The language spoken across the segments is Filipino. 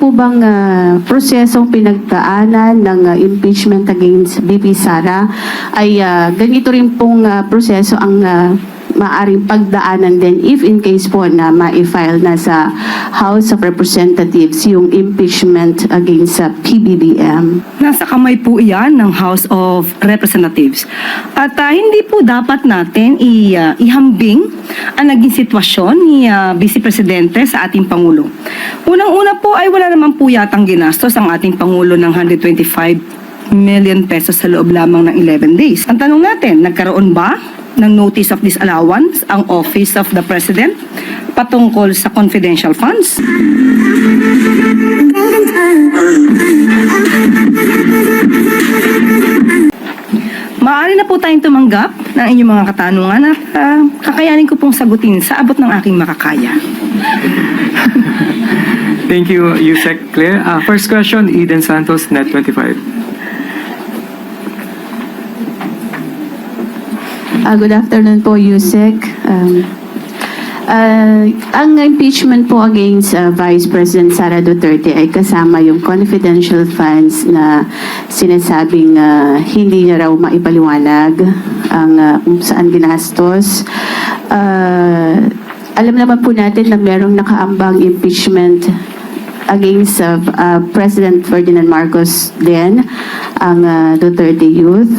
po bang ah, prosesong pinagdaanan ng ah, impeachment against BP Sara? Ay ah, ganito rin pong ah, proseso ang ah, maaring pagdaanan din if in case po na ma-file na sa House of Representatives yung impeachment against sa PBBM. Nasa kamay po iyan ng House of Representatives. At ah, hindi po dapat natin i, ah, ihambing ang naging sitwasyon ni ah, Vice Presidente sa ating Pangulo. Unang-una po ay wala naman po yatang ginastos ang ating Pangulo ng 125 million pesos sa loob lamang ng 11 days. Ang tanong natin, nagkaroon ba ng notice of disallowance ang Office of the President patungkol sa confidential funds? Maaari na po tayong tumanggap ng inyong mga katanungan at ah, kakayanin ko pong sagutin sa abot ng aking makakaya. Thank you, Yusek Claire. Uh, first question, Eden Santos, Net 25. Ah, good afternoon po, Yusek. Um, ah, ang impeachment po against ah, Vice President Sara Duterte ay kasama yung confidential funds na sinasabing ah, hindi niya raw maipaliwanag ang kung saan ginastos. Ah, alam naman po natin na merong nakaambang impeachment against uh, uh, President Ferdinand Marcos din, ang uh, Duterte Youth.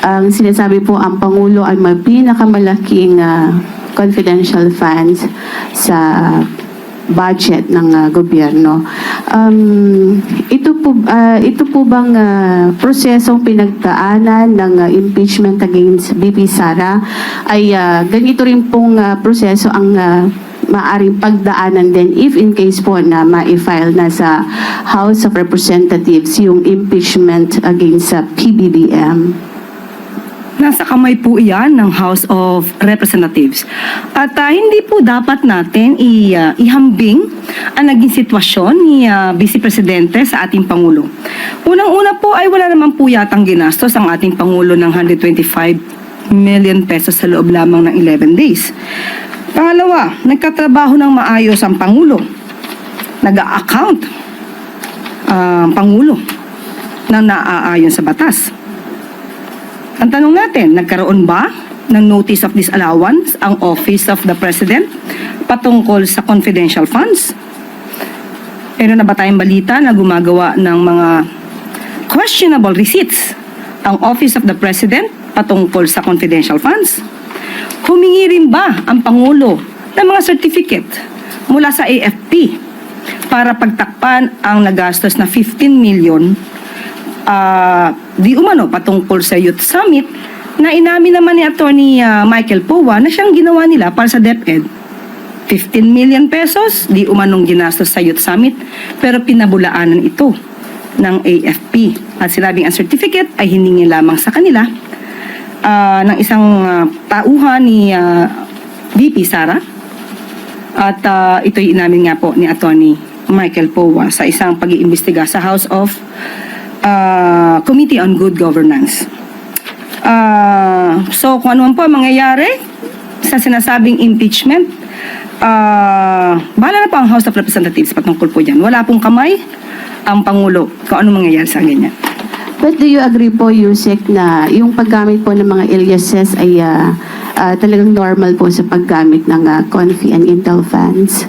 Ang sinasabi po, ang Pangulo ay may pinakamalaking uh, confidential funds sa budget ng uh, gobyerno. Um, ito po uh, ito po bang uh, prosesong pinagdaanan ng uh, impeachment against BP Sara ay uh, ganito rin pong uh, proseso ang uh, maaring pagdaanan din if in case po na ma-file na sa House of Representatives yung impeachment against sa PBBM. Nasa kamay po iyan ng House of Representatives. At ah, hindi po dapat natin i, ah, ihambing ang naging sitwasyon ni ah, Vice Presidente sa ating Pangulo. Unang-una po ay wala naman po yatang ginastos ang ating Pangulo ng 125 million pesos sa loob lamang ng 11 days. Pangalawa, nagkatrabaho ng maayos ang Pangulo. Nag-a-account ang Pangulo na naaayon sa batas. Ang tanong natin, nagkaroon ba ng notice of disallowance ang Office of the President patungkol sa confidential funds? Meron na ba tayong balita na gumagawa ng mga questionable receipts ang Office of the President patungkol sa confidential funds? Humingi rin ba ang Pangulo ng mga certificate mula sa AFP para pagtakpan ang nagastos na 15 million ah, di umano patungkol sa Youth Summit na inamin naman ni Attorney ah, Michael Powa na siyang ginawa nila para sa DepEd. 15 million pesos, di umanong ginastos sa Youth Summit, pero pinabulaanan ito ng AFP. At sinabing ang certificate ay hiningi lamang sa kanila ah, ng isang ah, tauhan ni ah, VP Sara. At ah, ito'y inamin nga po ni Attorney Michael Powa sa isang pag-iimbestiga sa House of ah, Committee on Good Governance. Ah, so kung ano po ang mangyayari sa sinasabing impeachment, ah, bahala na po ang House of Representatives patungkol po dyan. Wala pong kamay ang Pangulo kung ano mangyayari sa ganyan. But do you agree po, Yusek, na yung paggamit po ng mga aliases ay ah, ah, talagang normal po sa paggamit ng ah, Confi and Intel funds?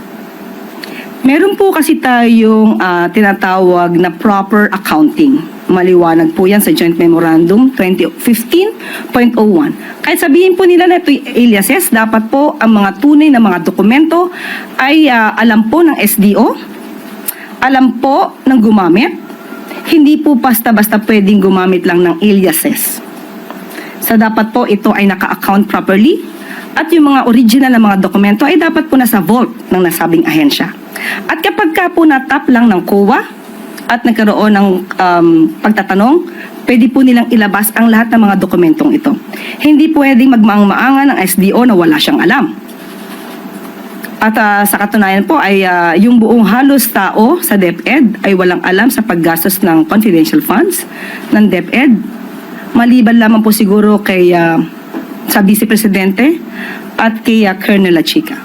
Meron po kasi tayong ah, tinatawag na proper accounting. Maliwanag po yan sa Joint Memorandum 2015.01. Kahit sabihin po nila na ito'y aliases, dapat po ang mga tunay na mga dokumento ay ah, alam po ng SDO, alam po ng gumamit, hindi po basta-basta pwedeng gumamit lang ng aliases. So dapat po ito ay naka-account properly at yung mga original na mga dokumento ay dapat po nasa vault ng nasabing ahensya. At kapag ka po natap lang ng COA at nagkaroon ng um, pagtatanong, pwede po nilang ilabas ang lahat ng mga dokumentong ito. Hindi pwedeng magmaang-maangan ng SDO na wala siyang alam. At ah, sa katunayan po ay ah, yung buong halos tao sa DepEd ay walang alam sa paggastos ng confidential funds ng DepEd. Maliban lamang po siguro kay ah, sa Vice Presidente at kay ah, Colonel Lachica.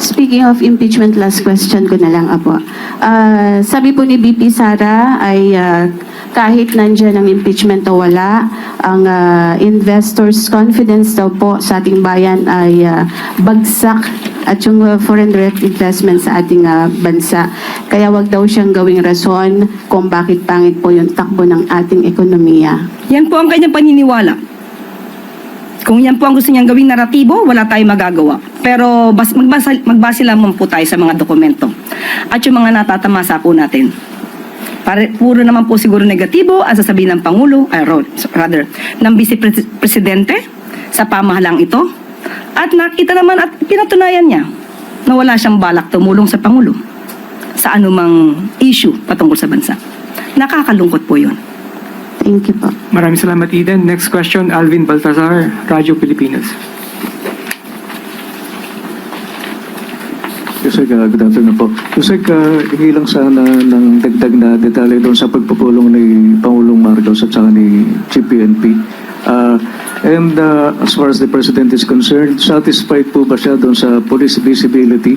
Speaking of impeachment, last question ko na lang apo. Ah, sabi po ni BP Sara ay ah, kahit nandyan ang impeachment o wala, ang ah, investors' confidence daw po sa ating bayan ay ah, bagsak at yung ah, foreign direct investment sa ating ah, bansa. Kaya wag daw siyang gawing rason kung bakit pangit po yung takbo ng ating ekonomiya. Yan po ang kanyang paniniwala. Kung yan po ang gusto niyang gawing naratibo, wala tayong magagawa. Pero bas, magbasa, magbase lamang po tayo sa mga dokumento. At yung mga natatamasa po natin. Pare, puro naman po siguro negatibo ang sasabihin ng Pangulo, ay, rather, ng Vice Pres- Presidente sa pamahalang ito. At nakita naman at pinatunayan niya na wala siyang balak tumulong sa Pangulo sa anumang issue patungkol sa bansa. Nakakalungkot po yun. Thank you po. Maraming salamat, Eden. Next question, Alvin Baltazar, Radyo Pilipinas. Yusek, uh, good afternoon po. Yusek, uh, hingi lang sana ng dagdag na detalye doon sa pagpupulong ni Pangulong Marcos at saka ni GPNP. Uh, and uh, as far as the President is concerned, satisfied po ba siya doon sa police visibility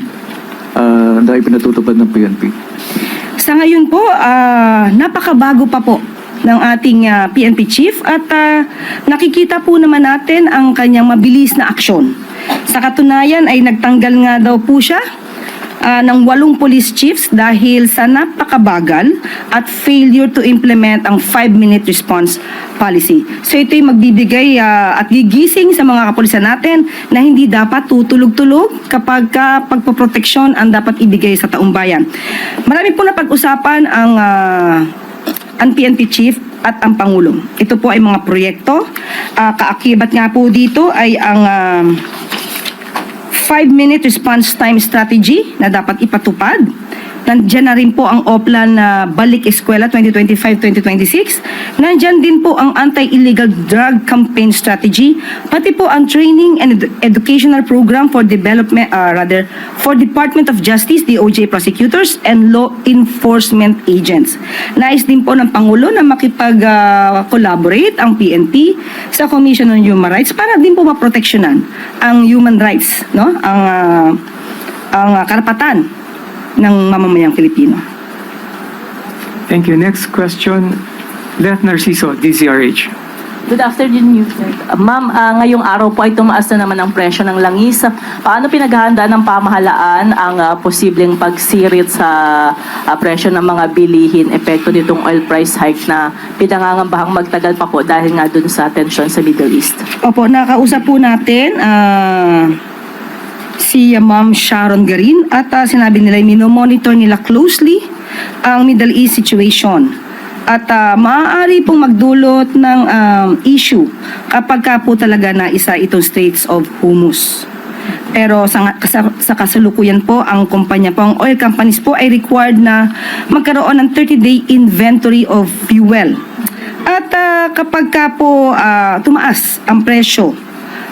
uh, na ipinatutupad ng PNP? Sa ngayon po, ah, napakabago pa po ng ating ah, PNP chief at ah, nakikita po naman natin ang kanyang mabilis na aksyon. Sa katunayan ay nagtanggal nga daw po siya ah, ng walong police chiefs dahil sa napakabagal at failure to implement ang 5-minute response policy. So ito'y magbibigay ah, at gigising sa mga kapulisan natin na hindi dapat tutulog-tulog kapag ka pagpoproteksyon ang dapat ibigay sa taong bayan. Marami po na pag-usapan ang ah, ang PNP chief at ang Pangulo. Ito po ay mga proyekto. Ah, kaakibat nga po dito ay ang ah, 5-minute response time strategy na dapat ipatupad. Nandiyan na rin po ang OPLAN na Balik Eskwela 2025-2026. Nandiyan din po ang Anti-Illegal Drug Campaign Strategy, pati po ang Training and Edu- Educational Program for Development, uh, rather, for Department of Justice, DOJ prosecutors, and law enforcement agents. Nais din po ng Pangulo na makipag-collaborate ang PNP sa Commission on Human Rights para din po maproteksyonan ang human rights, no? Ang ah, ang ah, karapatan ng mamamayang Pilipino. Thank you. Next question, Leth Narciso, DZRH. Good afternoon. Uh, Ma'am, ah, ngayong araw po ay tumaas na naman ang presyo ng langis. Paano pinaghahanda ng pamahalaan ang ah, posibleng pagsirit sa ah, presyo ng mga bilihin, epekto nitong oil price hike na pinangangambahang magtagal pa po dahil nga dun sa tension sa Middle East? Opo, nakausap po natin ah, si Ma'am Sharon Garin at ah, sinabi nila minomonitor nila closely ang Middle East situation. At ah, maaari pong magdulot ng um, issue kapag ka po talaga na isa itong Straits of Hormuz. Pero sa, sa, sa kasalukuyan po, ang kumpanya po, ang oil companies po ay required na magkaroon ng 30-day inventory of fuel. At ah, kapag ka po ah, tumaas ang presyo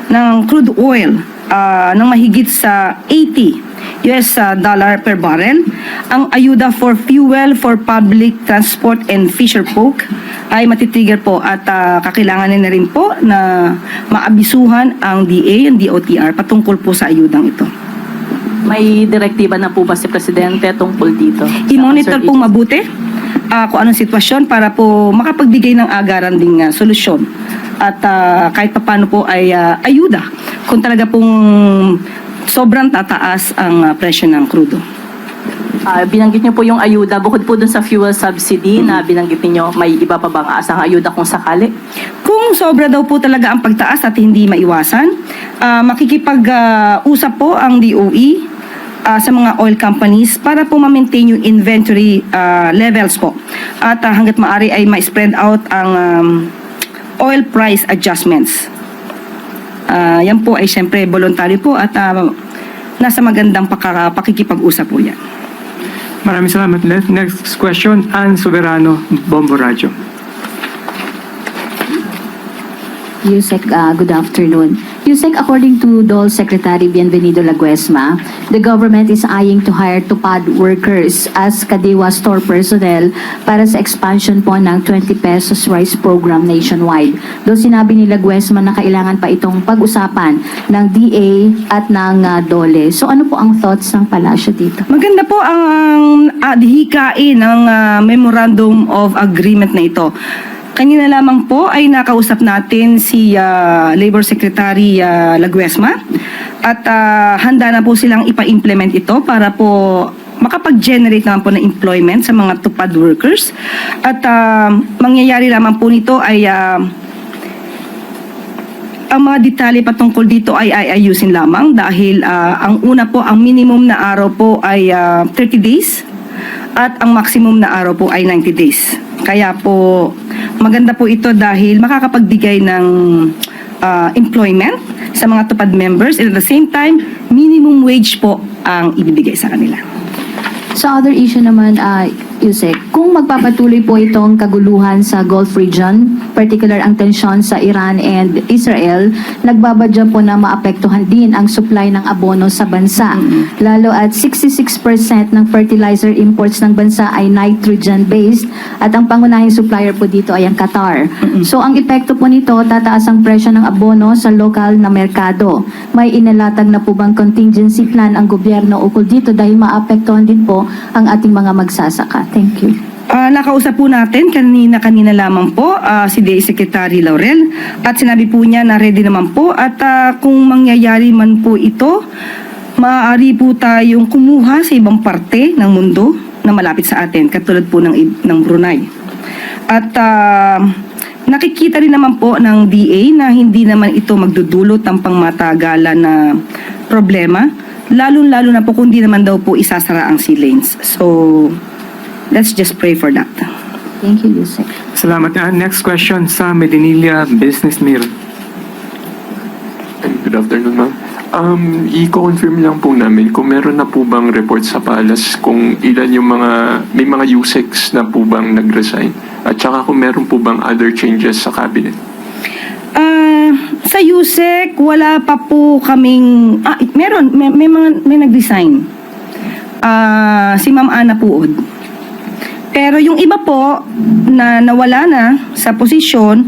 ng crude oil ah, ng mahigit sa 80 US ah, dollar per barrel, ang ayuda for fuel for public transport and fisher folk ay matitrigger po at ah, kakailanganin na rin po na maabisuhan ang DA and DOTR patungkol po sa ayudang ito. May direktiba na po ba si Presidente tungkol dito? I-monitor concerned mabuti ah, kung anong sitwasyon para po makapagbigay ng agaran ding ah, solusyon. At ah, kahit papano po ay ah, ayuda kung talaga pong sobrang tataas ang ah, presyo ng krudo. Ah, binanggit niyo po yung ayuda bukod po dun sa fuel subsidy na binanggit niyo may iba pa bang asang ayuda kung sakali? Kung sobra daw po talaga ang pagtaas at hindi maiwasan, ah, makikipag-usap po ang DOE ah, sa mga oil companies para po ma-maintain yung inventory ah, levels po. At ah, hanggat maaari ay ma-spread out ang um, oil price adjustments. Ah, yan po ay siyempre voluntary po at ah, nasa magandang paka- pakikipag-usap po yan. Maraming salamat, Leth. Next question, Ann Soberano, Bombo Radyo. Yusek, uh, good afternoon. Yusek, according to Dole Secretary Bienvenido Laguesma, the government is eyeing to hire tupad workers as Kadewa store personnel para sa expansion po ng 20 pesos rice program nationwide. Doon sinabi ni Laguesma na kailangan pa itong pag-usapan ng DA at ng ah, Dole. So ano po ang thoughts ng palasyo dito? Maganda po ang uh, hikain ng ah, Memorandum of Agreement na ito. Kanina lamang po ay nakausap natin si ah, Labor Secretary ah, Laguesma at ah, handa na po silang ipa-implement ito para po makapag-generate naman po ng employment sa mga tupad workers at ah, mangyayari lamang po nito ay ah, ang mga detalye patungkol dito ay ay ayusin lamang dahil ah, ang una po, ang minimum na araw po ay ah, 30 days at ang maximum na araw po ay 90 days. Kaya po maganda po ito dahil makakapagbigay ng ah, employment sa mga tupad members and at the same time minimum wage po ang ibibigay sa kanila. Sa other issue naman, uh, Yusek, kung magpapatuloy po itong kaguluhan sa Gulf region, particular ang tensyon sa Iran and Israel, nagbabadya po na maapektuhan din ang supply ng abono sa bansa. Lalo at 66% ng fertilizer imports ng bansa ay nitrogen-based at ang pangunahing supplier po dito ay ang Qatar. So ang epekto po nito, tataas ang presyo ng abono sa lokal na merkado. May inalatag na po bang contingency plan ang gobyerno ukol dito dahil maapektuhan din po ang ating mga magsasaka. Thank you. Ah, nakausap po natin kanina-kanina lamang po ah, si DA Secretary Laurel at sinabi po niya na ready naman po at ah, kung mangyayari man po ito, maaari po tayong kumuha sa ibang parte ng mundo na malapit sa atin katulad po ng, ng Brunei. At ah, nakikita rin naman po ng DA na hindi naman ito magdudulot ng pangmatagalan na problema, lalo-lalo na po kung di naman daw po isasara ang sea lanes. So, let's just pray for that. Thank you, Yusek. Salamat. Ah, next question sa Medinilla Business Mirror. Good afternoon, ma'am. Um, i-confirm lang po namin kung meron na po bang report sa Palace kung ilan yung mga, may mga USECs na po bang nag-resign at saka kung meron po bang other changes sa cabinet. Ah, sa USEC, wala pa po kaming... Ah, meron. May, may, mga, may nag-resign. Ah, si Ma'am Ana Puod. Pero yung iba po na nawala na sa posisyon,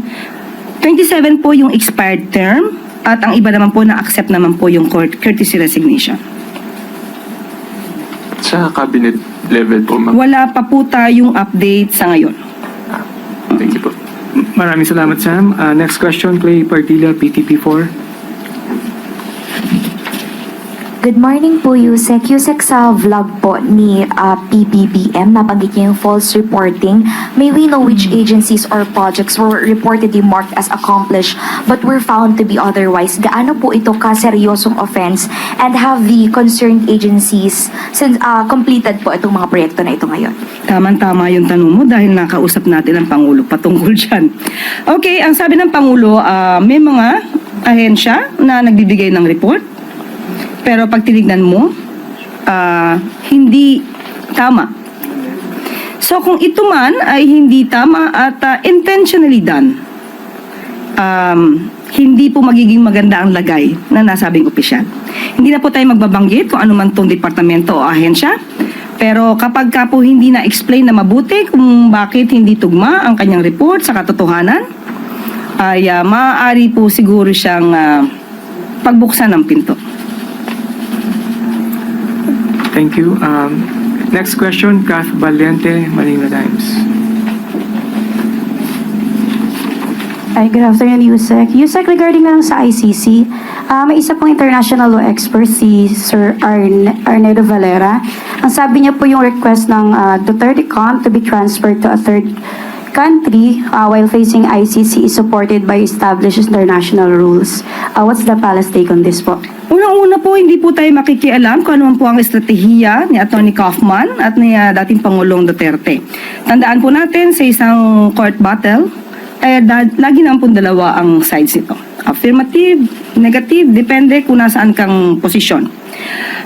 27 po yung expired term at ang iba naman po na-accept naman po yung court courtesy resignation. Sa cabinet level po, ma'am. Wala pa po tayong update sa ngayon. Thank you po. Maraming salamat, Sam. Ah, next question, Clay Partilla, PTP4. Good morning po, Yusek. Yusek, sa vlog po ni uh, PBBM, nabanggit niya yung false reporting. May we know which agencies or projects were reportedly marked as accomplished but were found to be otherwise? Gaano po ito kaseryosong offense? And have the concerned agencies since, uh, completed po itong mga proyekto na ito ngayon? Tama-tama yung tanong mo dahil nakausap natin ang Pangulo patungkol dyan. Okay, ang sabi ng Pangulo, ah, may mga ahensya na nagbibigay ng report. Pero pag tinignan mo, ah, hindi tama. So kung ito man ay hindi tama at ah, intentionally done, um, hindi po magiging maganda ang lagay na nasabing opisyal. Hindi na po tayo magbabanggit kung ano man tong departamento o ahensya. Pero kapag ka po hindi na-explain na mabuti kung bakit hindi tugma ang kanyang report sa katotohanan, ay ah, maaari po siguro siyang ah, pagbuksan ng pinto. Thank you. Um, next question, Kath Valiente, Manila Times. Hi, good afternoon, Yusek. Yusek, regarding lang sa ICC, ah, may isa pong international law expert, si Sir Arne, Arnedo Valera. Ang sabi niya po yung request ng ah, Duterte Camp to be transferred to a third country ah, while facing ICC is supported by established international rules. Ah, what's the palace take on this po? Unang-una po, hindi po tayo makikialam kung ano po ang estratehiya ni Atty. Kaufman at ni ah, dating Pangulong Duterte. Tandaan po natin sa isang court battle, eh, da- lagi naman po dalawa ang sides nito. Affirmative, negative, depende kung nasaan kang posisyon.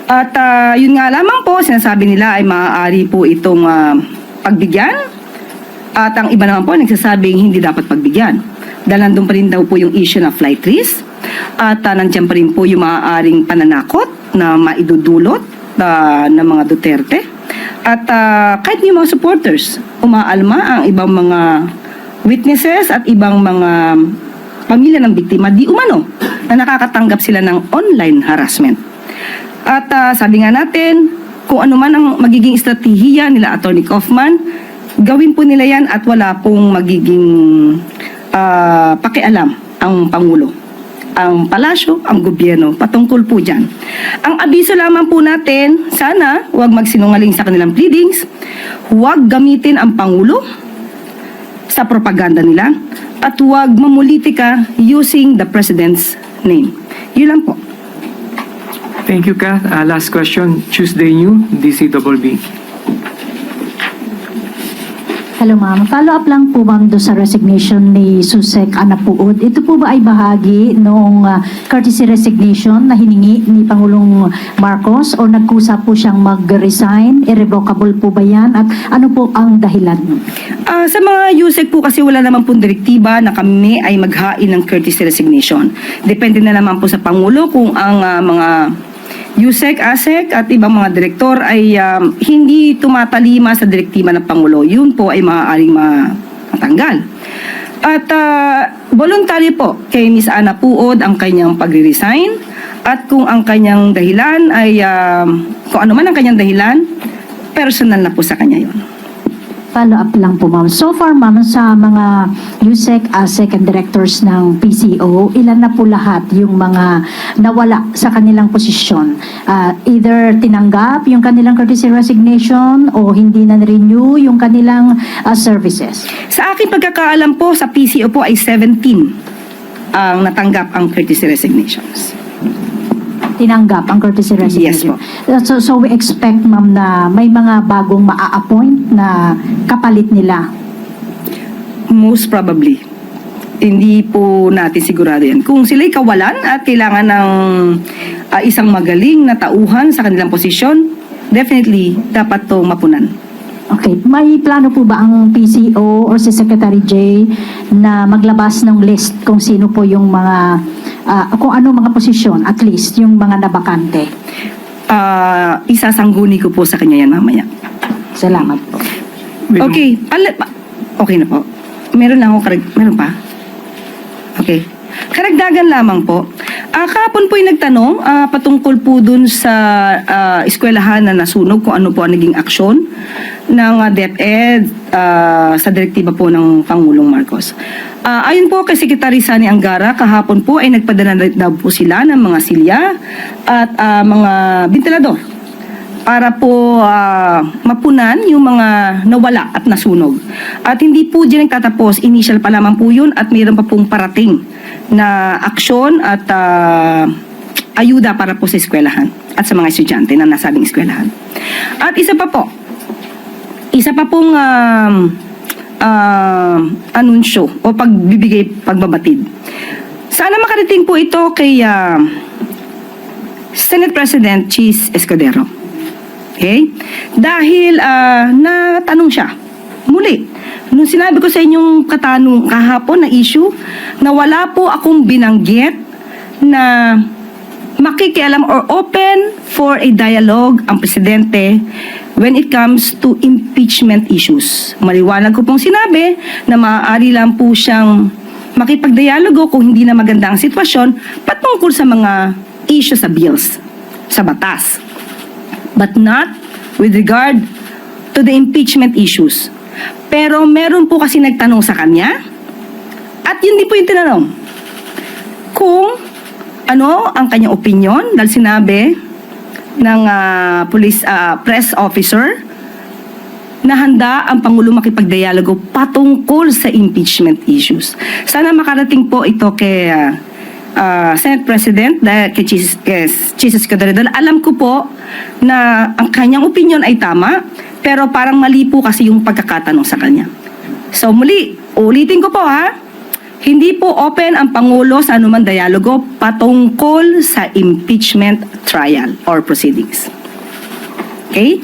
At ah, yun nga lamang po, sinasabi nila ay maaari po itong ah, pagbigyan at ang iba naman po nagsasabing hindi dapat pagbigyan. Dahil nandun pa rin daw po yung issue na flight risk. At uh, nandiyan pa rin po yung maaaring pananakot na maidudulot ah, ng mga Duterte. At ah, kahit yung mga supporters, umaalma ang ibang mga witnesses at ibang mga pamilya ng biktima di umano na nakakatanggap sila ng online harassment. At ah, sabi nga natin, kung ano man ang magiging estratehiya nila Attorney Kaufman, gawin po nila yan at wala pong magiging ah, pakialam ang Pangulo ang palasyo, ang gobyerno, patungkol po dyan. Ang abiso lamang po natin, sana huwag magsinungaling sa kanilang pleadings, huwag gamitin ang Pangulo sa propaganda nila, at huwag mamulitika using the President's name. Yun lang po. Thank you, Kath. Uh, last question, Tuesday New, DCWB. Hello ma'am. Follow up lang po ma'am do sa resignation ni Susek Anapuod. Ito po ba ay bahagi noong ah, courtesy resignation na hiningi ni Pangulong Marcos o nagkusa po siyang mag-resign? Irrevocable po ba yan? At ano po ang dahilan? Ah, sa mga USEC po kasi wala naman pong direktiba na kami ay maghain ng courtesy resignation. Depende na naman po sa Pangulo kung ang ah, mga USEC, ASEC at ibang mga direktor ay um, hindi tumatalima sa direktiba ng Pangulo. Yun po ay maaaring ma- matanggal. At ah, voluntary po kay Miss Ana Puod ang kanyang pagre-resign at kung ang kanyang dahilan ay um, kung ano man ang kanyang dahilan, personal na po sa kanya yun. Follow up lang po ma'am. So far ma'am sa mga USEC, ASEC and directors ng PCO, ilan na po lahat yung mga nawala sa kanilang posisyon? Ah, either tinanggap yung kanilang courtesy resignation o hindi na renew yung kanilang ah, services? Sa aking pagkakaalam po, sa PCO po ay 17 ang natanggap ang courtesy resignations. Tinanggap ang courtesy resignation. Yes So, so we expect ma'am na may mga bagong maa-appoint na kapalit nila. Most probably. Hindi po natin sigurado yan. Kung sila'y kawalan at kailangan ng ah, isang magaling na tauhan sa kanilang posisyon, definitely dapat to mapunan. Okay, may plano po ba ang PCO or si Secretary J na maglabas ng list kung sino po yung mga ah, kung ano mga posisyon at least yung mga nabakante? Ah, isasangguni ko po sa kanya yan mamaya. Salamat po. Okay, pala, pa- okay na po. Meron lang ako karag, meron pa? Okay. Karagdagan lamang po. Ah, kahapon po yung nagtanong ah, patungkol po dun sa ah, eskwelahan na nasunog kung ano po ang naging aksyon ng ah, DepEd ah, sa direktiba po ng Pangulong Marcos. Ah, ayon po kay Secretary Sani Angara, kahapon po ay nagpadala na daw po sila ng mga silya at ah, mga ventilador para po ah, mapunan yung mga nawala at nasunog. At hindi po dyan nagtatapos, initial pa lamang po yun at mayroon pa pong parating na aksyon at ah, ayuda para po sa eskwelahan at sa mga estudyante na nasabing eskwelahan. At isa pa po, isa pa pong um, ah, anunsyo o pagbibigay, pagbabatid. Sana makarating po ito kay ah, Senate President Cheese Escudero. Okay? Dahil ah, natanong siya, muli, nung sinabi ko sa inyong katanong kahapon na issue, na wala po akong binanggit na makikialam or open for a dialogue ang presidente when it comes to impeachment issues. Maliwanag ko pong sinabi na maaari lang po siyang makipagdialogo kung hindi na maganda ang sitwasyon patungkol sa mga issue sa bills, sa batas but not with regard to the impeachment issues. Pero meron po kasi nagtanong sa kanya at yun din po yung tinanong kung ano ang kanyang opinion dahil sinabi ng ah, police ah, press officer na handa ang Pangulo makipagdialogo patungkol sa impeachment issues. Sana makarating po ito kay ah, ah, Senate President dahil kay Jesus, kay Jesus Cadredon. Alam ko po na ang kanyang opinion ay tama, pero parang mali po kasi yung pagkakatanong sa kanya. So muli, ulitin ko po ha, hindi po open ang Pangulo sa anumang dialogo patungkol sa impeachment trial or proceedings. Okay?